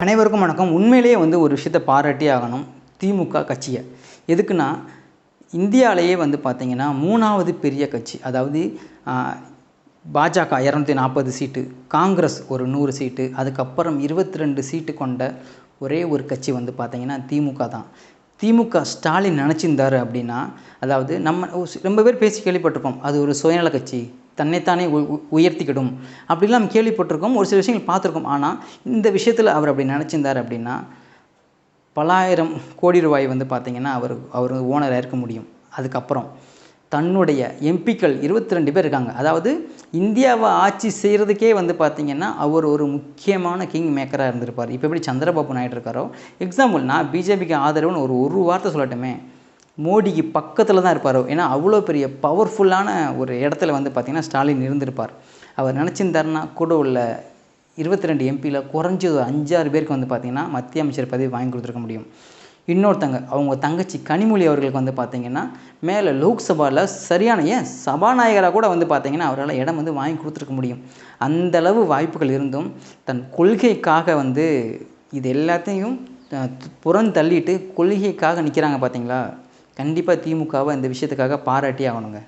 அனைவருக்கும் வணக்கம். உண்மையிலேயே வந்து ஒரு விஷயத்தை பாராட்டி ஆகணும் திமுக கட்சியை. எதுக்குன்னா இந்தியாவிலேயே வந்து பார்த்திங்கன்னா மூணாவது பெரிய கட்சி அதாவது பாஜக இரநூத்தி நாற்பது சீட்டு காங்கிரஸ் ஒரு நூறு சீட்டு அதுக்கப்புறம் இருபத்தி ரெண்டு சீட்டு கொண்ட ஒரே ஒரு கட்சி வந்து பார்த்திங்கன்னா திமுக தான். திமுக ஸ்டாலின் நினச்சிருந்தாரு அப்படின்னா அதாவது நம்ம ஒரு ரொம்ப பேர் பேசி கேள்விப்பட்டிருக்கோம் அது ஒரு சுயநல கட்சி தன்னைத்தானே உ- உயர்த்திக்கிடும். அப்படிலாம் நம்ம கேள்விப்பட்டிருக்கோம். ஒரு சில விஷயங்கள் பார்த்துருக்கோம். ஆனால் இந்த விஷயத்தில் அவர் அப்படி நினச்சிருந்தார் அப்படின்னா பலாயிரம் கோடி ரூபாய் வந்து பார்த்திங்கன்னா அவர் அவர் ஓனராக இருக்க முடியும். அதுக்கப்புறம் தன்னுடைய எம்பிக்கள் இருபத்தி ரெண்டு பேர் இருக்காங்க. அதாவது இந்தியாவை ஆட்சி செய்கிறதுக்கே வந்து பார்த்திங்கன்னா அவர் ஒரு முக்கியமான கிங் மேக்கராக இருந்திருப்பார். இப்போ எப்படி சந்திரபாபு நாயுடு இருக்காரோ எக்ஸாம்பிள் நான் பிஜேபிக்கு ஆதரவுன்னு ஒரு ஒரு வார்த்தை சொல்லட்டுமே. மோடிக்கு பக்கத்தில் தான் இருப்பார். ஏன்னா அவ்வளோ பெரிய பவர்ஃபுல்லான ஒரு இடத்துல வந்து பார்த்திங்கன்னா ஸ்டாலின் இருந்திருப்பார். அவர் நினச்சிருந்தாருன்னா கூட உள்ள இருபத்தி ரெண்டு எம்பியில் குறைஞ்சது அஞ்சாறு பேருக்கு வந்து பார்த்திங்கன்னா மத்திய அமைச்சர் பதவி வாங்கி கொடுத்துருக்க முடியும். இன்னொருத்தங்க அவங்க தங்கச்சி கனிமொழி அவர்களுக்கு வந்து பார்த்திங்கன்னா மேலே லோக்சபாவில் சரியான ஏன் சபாநாயகராக கூட வந்து பார்த்திங்கன்னா அவரால் இடம் வந்து வாங்கி கொடுத்துருக்க முடியும். அந்த அளவு வாய்ப்புகள் இருந்தும் தன் கொள்கைக்காக வந்து இது எல்லாத்தையும் புறந்தள்ளிட்டு கொள்கைக்காக நிற்கிறாங்க பார்த்தீங்களா கண்டிப்பாக திமுகவை இந்த விஷயத்துக்காக பாராட்டி ஆகணுங்க.